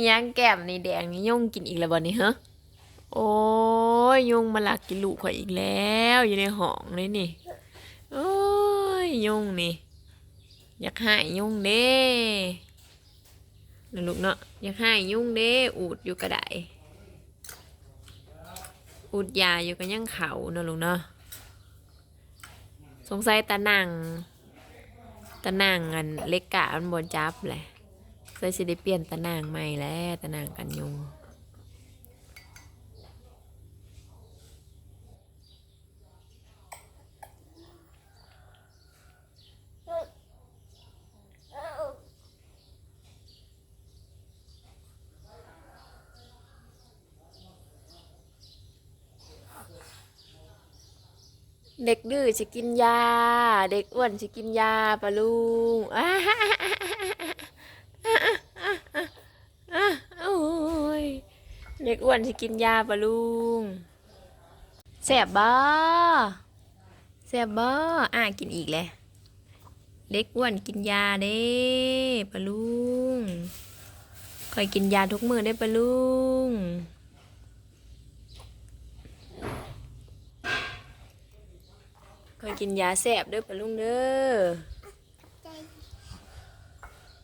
อียังแก้มนี่แดงนี่ยุ่งกินอีกแล้วบ่นี่ฮะโอ้ยยุ่งมาลักกินลูกข่อยอีกแล้ว อยู่ในห้องเลยนี่โอ้ยยุ่งนี่ อยากหายยุ่งเด้นะลูกเนาะอยากหายยุ่งเด้อูดอยู่กระไดอูดยาอยู่กันยังเขาเนาะลูกเนาะสงสัยตานังตานังอันเล็กกะมันบนจับแหละ เคยสิได้เปลี่ยนตานังใหม่แล้วตานังกันยุงเด็กดื้อจะกินยา เด็กอ้วนจะกินยาปะลุง อ้าโอ้ยเด็ก อ้วนจะกินยาปะลุงแสบบ่แสบบ่อ่ากินอีกเลยเด็กอ้วนกินยาเด้ปะลุงคอยกินยาทุกมือได้ปะลุงคอยกินยาแสบด้อปะลุงเด้อ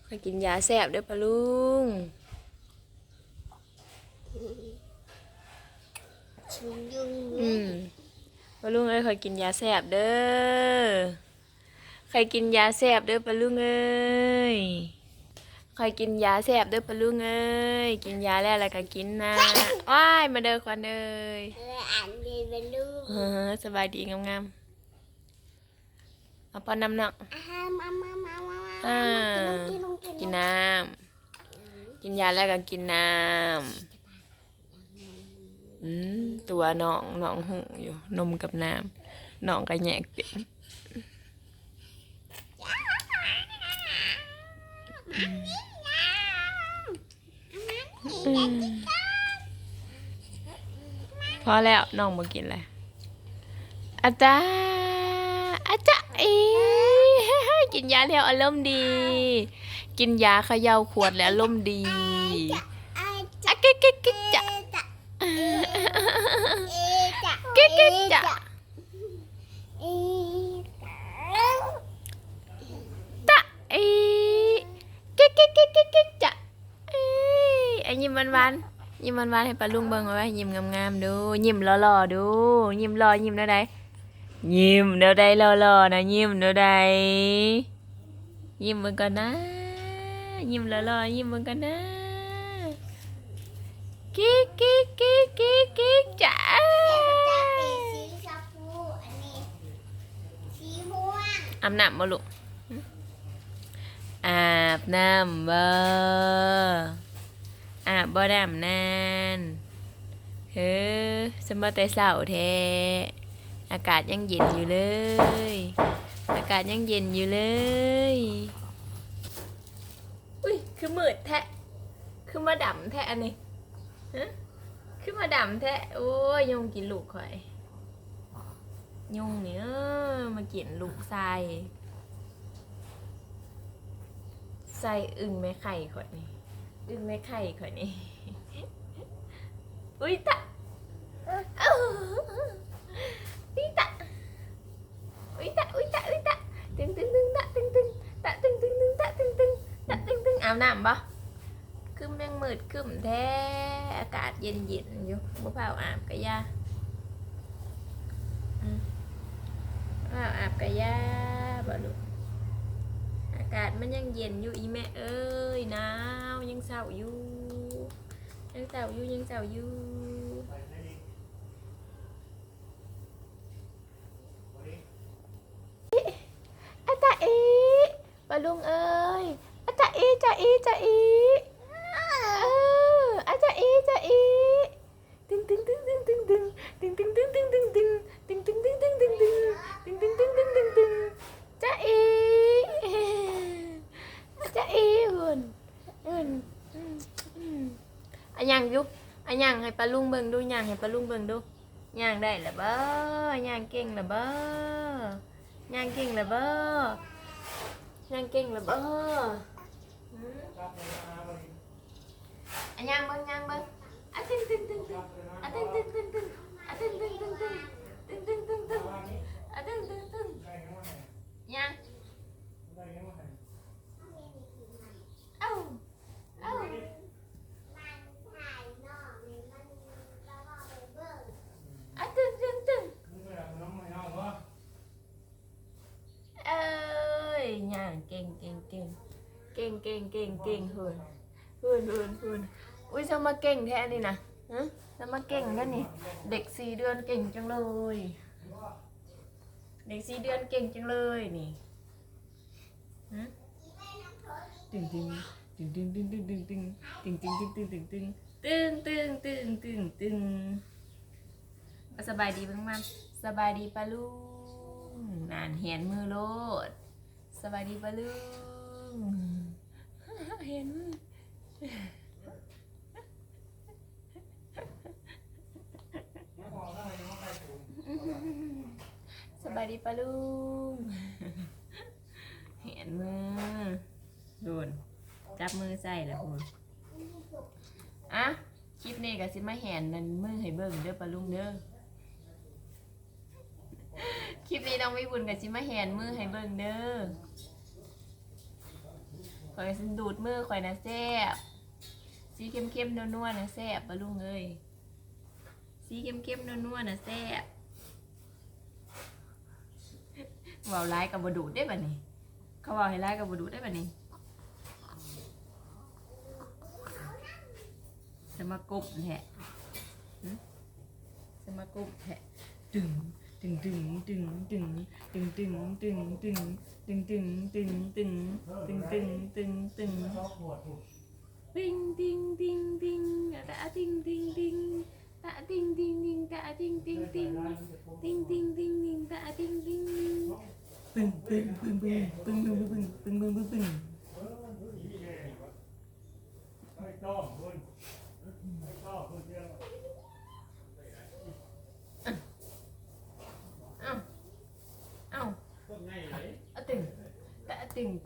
คอยกินยาแสบด้อปะลุง ชุนยุงอืมปะลุงเอ้ยคอยกินยาแสบเด้อใคอยกินยาแสบเด้อปะลุงเอ้ยคอยกินยาแสบเด้อปะลุงเอ้ยกินยาแล้วแล้วก็กินนะว้ายมาเด้อควันเอ้ยและอ่านดีเป็นลูกเออสบายดีงามๆเอาปอนน้ำหนักอ่ามามามามาอ่ากินน้ำกินยาแล้วก็กินน้ำ อืมตัวน้องน้องหูอยู่ นมกับน้ำน้องก็แยกเป็นพอแล้วน้องมากินเลยอาจารย์อาจารย์อีกินยาแล้วอารมณ์ดี กินยาเขย่าขวดแล้วอารมณ์ดี ไอ้ อะกิ๊กกิ๊กกิ๊กจะ เอจะ กิ๊กกิ๊กจะ เอ ตะอีกิ๊กกิ๊กกิ๊กกิ๊กกิ๊กจะเอ้ยไอ้ยิ้มหวานๆ ยิ้มหวานๆให้ปลาลุงเบิ่งเอาไว้ยิ้มงามๆดู ยิ้มหล่อๆดู ยิ้มหล่อยิ้มเด้อใดยิ้มเด้อใดหล่อๆนะยิ้มเด้อใดยิ้มเบิ่งก่อนนะ ยิ้มหล่อๆยิ้มเบิ่งก่อนนะกิ๊กกิ๊กกิ๊กกิ๊กกิ๊กจ้าจะเป็นสีชมพูอันนี้สีม่วงอาบน้ำบ่ลูกหึอาบน้ำบ่อา บบ่ดำนานเฮ้อสมบ่แต่เช้าแท้อากาศยังเย็นอยู่เลย อากาศยังเย็นอยู่เลย อุ้ยคือมืดแท้คือมาดำแท้อันนี้ฮะคือมาดำแท้โอ้ยยุงกินลูกข่อย ยุงเนี่ยมากินลูกใส่ใส่อึ่งแม่ไข่ข่อยนี่ อึ่งแม่ไข่ข่อยนี่ อุ้ยตะอ้าอุ้ยตะอุ้ยตะอุ้ยตะอุ้ยตะตึงตึงตึงตะตึงตึงตะตึงตึงตึงตะตึงตึงตะตึงตึงอาบน้ำปะคืมยังมืดคืมแท้อากาศเย็นเย็นๆอยู่บ่เผาอาบกะยาอาบอาบกะยาบ่ลูกากาศมันยังเย็นอยู่อีแม่เอ้ยหนาวยังเศร้าอยู่ยังเศร้าอยู่ยังเศร้าอยู่อาตาอีบาลุงเอ้ยอาตาอีจ้าอีจ้าอี ปลาลุงเบิ่งดูยังให้ปลาลุงเบิ่งดูย่างได้ละเบ้อย่างเก่งละเบ้อย่างเก่งละเบ้ย่างเก่งละเบ้อันยังเบิ้งยังเบิ้งอะตึงตึงตึงตึงอะตึงตึงตึงตึงอะตึงตึงตึงตึงตึงตึงตึงตึงอะตึงตึงตึงยังเอ้าเอ้า มันถ่ายนอกนี่มันแล้วก็ไปเบิ่ง อะตึงตึงตึงเอ้ยยัง เก่งเก่งเก่งเก่งเก่งเก่งเก่งเฮือนเฮือนเฮือนเฮือนอุ้ยจะมาเก่งแท้นี่นะฮะจะมาเก่งแล้วนี่เด็กสี่เดือนเก่งจังเลย เด็กสี่เดือนเก่งจังเลยนี่ฮะตึงตึงตึงตึงตึงตึงตึงตึงตึงตึงตึงตึงตึงตึงตึงตึงตึงตึงเอาสบายดีบ้างมั้ยสบายดีปะลุงนานเห็นมือโลด บายดีปะลุงเห็นมือสบายดีปะลุงเห็นมือโดนจับมือใส่แล้วคุณอะคลิปนี้ก็สิมาแหนนั่นมือให้เบิ่งเด้อปะลุงเด้อ คลิปนี้น้องวิบุญกับสิมาแหนมือให้เบิ่งเด้อข่อยดูดมือข่อยนะแซ่บสีเข้มๆนัวๆนะแซ่บปะลุงเอ้ยสีเข้มๆนัวๆนะแซ่บเว่าร้ายกับบดูดได้ป่ะนี่เขาเว่าให้ร้ายกับบดูดได้ป่ะนี่สมากบแหละสมากบแหละดึง ดึงดึงดึงดึงดึงดึงดึงดึงดึงดึงดึงดึงดึงดึงดึงดึงติงติงติงติงตะติงติงติงตะติงติงติงตะติงติงติงติงติงติงติงตะติงติงติงปึ้งปึ้งปึ้งปึ้งปึ้งปึ้งปึ้งปึ้งปึ้งปึ้งปึ้ง ไม่ต้องคุณไม่ต้องคุณเดียว เอ้าเอ้า ต้นไงไหน อะตึงตะตึ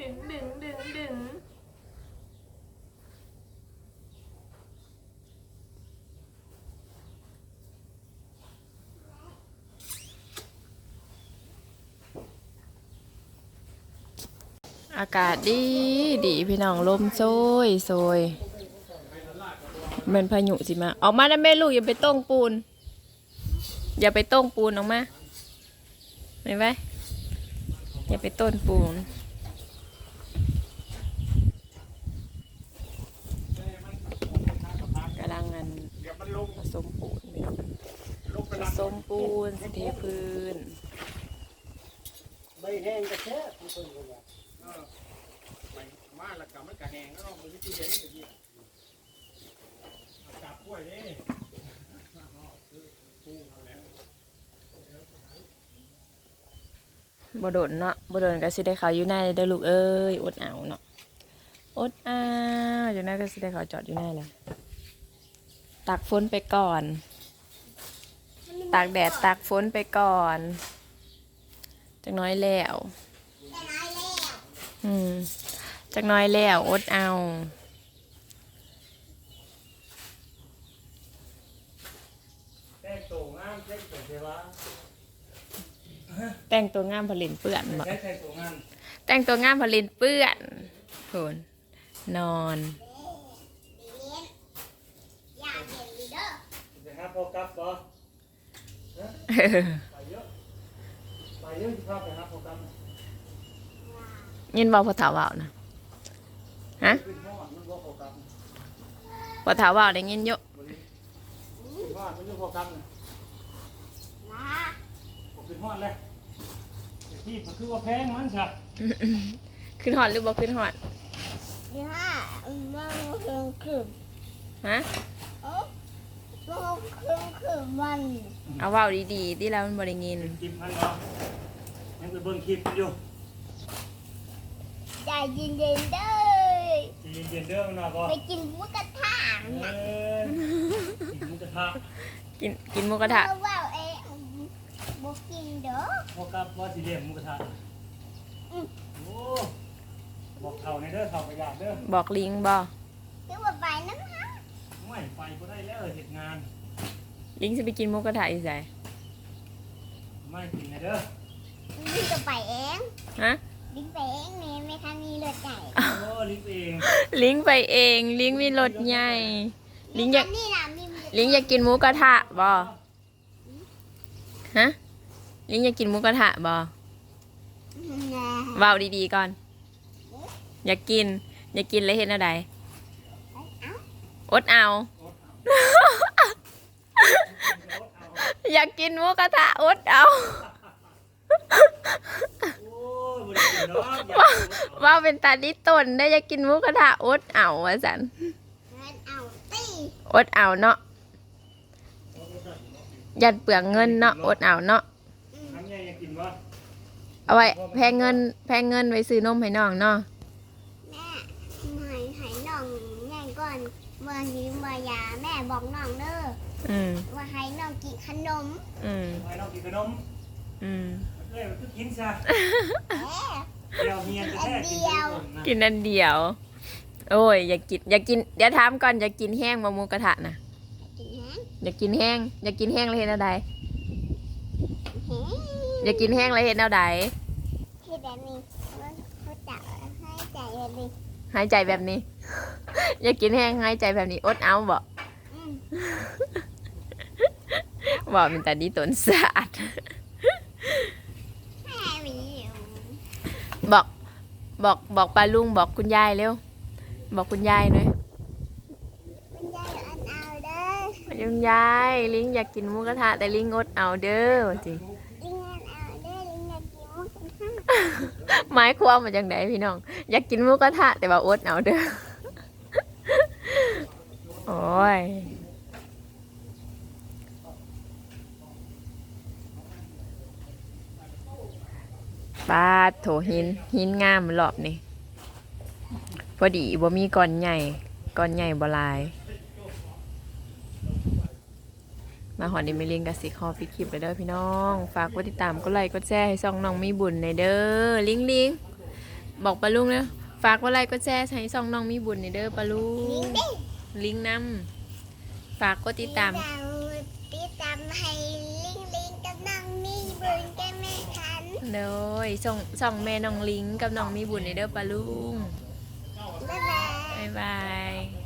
ดึงดึงดึงดึงอากาศดีดีพี่น้องลมโซยโซยเหมือนพายุสิมา ออกมาได้แม่ลูกอย่าไปต้งปูน อย่าไปต้งปูนออกมาไม่ไหมอย่าไปต้นปูน กำลังงานำเดี๋ยวมันลง ผสมปูนพี่น้อง ลงไปผรับสมปูนสเทพื้นไม่แห้งกระแทกทุกคนเลยว่ามาล้วกับมันกระแหงแล้วมันวิธีเด่นอย่างนี้จับกล้วยดิปูเอาแล้วบ่โดนเนาะบ่โดนก็สิได้เขาอยู่ในเด้อลูกเอ้ยอดเอาเนาะอดเอาอยู่ในก็สิได้เขาจอดอยู่ในแหล้วตากฝนไปก่อน ตากแดดตากฝนไปก่อนจากน้อยแล้วอืมจากน้อยแล้วอดเอาแต่งตัวงามผลินเปื่อนบ่แต่งตัวงามผลินเปื่อนโหนนอนเด็กเล่จะหาพอกับบ่ ยินว่าพอถาว่านะฮะพอถาว่าได้ยินเยอะขึ้นหอดหรือบ่ขึ้นหอดขึ้นหอดบ่ขึ้นขึ้ฮะ เอ้ามันเครื่องคืบมันเอาเว้าดีๆที่เรามันบ่ได้ยินกินพันเนาะยังไปเบิ่งคลิปอยู่ใจเย็นๆเด้อใจเย็นๆเด้อมันเนาะก็ไปกินหมูกระทะเอเนี่ยอกินหมูกระทะกินกินหมูกระทะเพราะว่าเอ๊ะบ่กินเด้อพอกับว่าสิเลี้ยงหมูกระทะอืม โอ้บอกเขาในเด้อเขาประหยัดเด้อบอกลิงบ่เดี๋ยวว่าไปน้ำฮะ ไม่ไปก็ได้แล้วเหตุงาน ลิงจะไปกินหมูกระทะอีไสไม่กินในเด้อดิ้งก็ไปเองฮะดิ้งไปเองแม่ไม่ทันมีรถใหญ่โอ้ลิฟต์เองลิงไปเอง ลิงมีรถใหญ่ ลิงอยาก นี่ล่ะมีลิงอยากกินหมูกระทะบ่ฮะ ลิงอยากกินหมูกระทะบ่นะเว้าดีๆก่อน อยากกิน อยากกินแล้วเห็นอะไรเอ้า อดเอา อยากกินหมูกระทะอดเอาโอ้ยบ่ได้กินเนาะอยากกินเนาะว่าเป็นตาดิตนได้อยากกินหมูกระทะอดเอาว่าสันเงินเอาตีอดเอาเนาะยัดเปลืองเงินเนาะอดเอาเนาะน้ำใหญ่อยากกินบ่เอาไว้แพงเงิน แพงเงินไว้ซื้อนมให้น้องเนาะ แม่หายหายน้องใหญ่ก่อนเมื่อนี้เมื่อยาแม่ บอกน้องเด้ออืมว่าให้น้องกินขนมอืมให้น้องกินขนมอืมเอ้ยมันก็กินซะแม่เดี๋ยวเมียจะแท้กินอันเดียวนะกินอันเดียว โอ้ย อยากกินอยากกินเดี๋ยวถามก่อนอยากกินแห้งบ่หมูกระทะนะกินแฮงอยากกินแห้งอยากกินแห้งแล้วเห็นเอาใดแฮงอยากกินแห้งแล้วเห็นเอาใดที่แบบนี้เขาจับให้ใจแบบนี้หายใจแบบนี้ อยากกินแห้งหายใจแบบนี้อดเอาบ่ อืมบ่เป็นตาดีตนสะอาดแม่มีอยู่บอกบอกบอกปลาลุงบอกคุณยายเร็ว บอกคุณยายหน่อยคุณยายอันเอาเด้อคุณยายลิงอยากกินหมูกระทะแต่ลิงงดเอาเด้อว่าจริงลิงอันเอาเด้อลิงอยากกินหมูกระทะหมายความมาจากไหนพี่น้อง อยากกินหมูกระทะแต่ว่าอดเอาเด้อโอ้ย ปาดโถหินหินงามรอบนี่พอดีบ่มีก้อนใหญ่ก้อนใหญ่บ่ลาย มาหอนดิมิลิงกับสิคอปิดคลิปไปเด้อพี่น้อง ฝากกดติดตามกดไลค์กดแชร์ให้ซองน้องมีบุญในเด้อลิงลิงบอกปลาลุงเนาะฝากกดไลค์กดแชร์ให้ซองน้องมีบุญในเด้อปลาลุงลิงนำฝากกดติดตาม ทันเลยส่องส่องแม่น้องลิงกับน้องมีบุญในอยเด้อปลาลุงบ๊ายบายบ๊ายบาย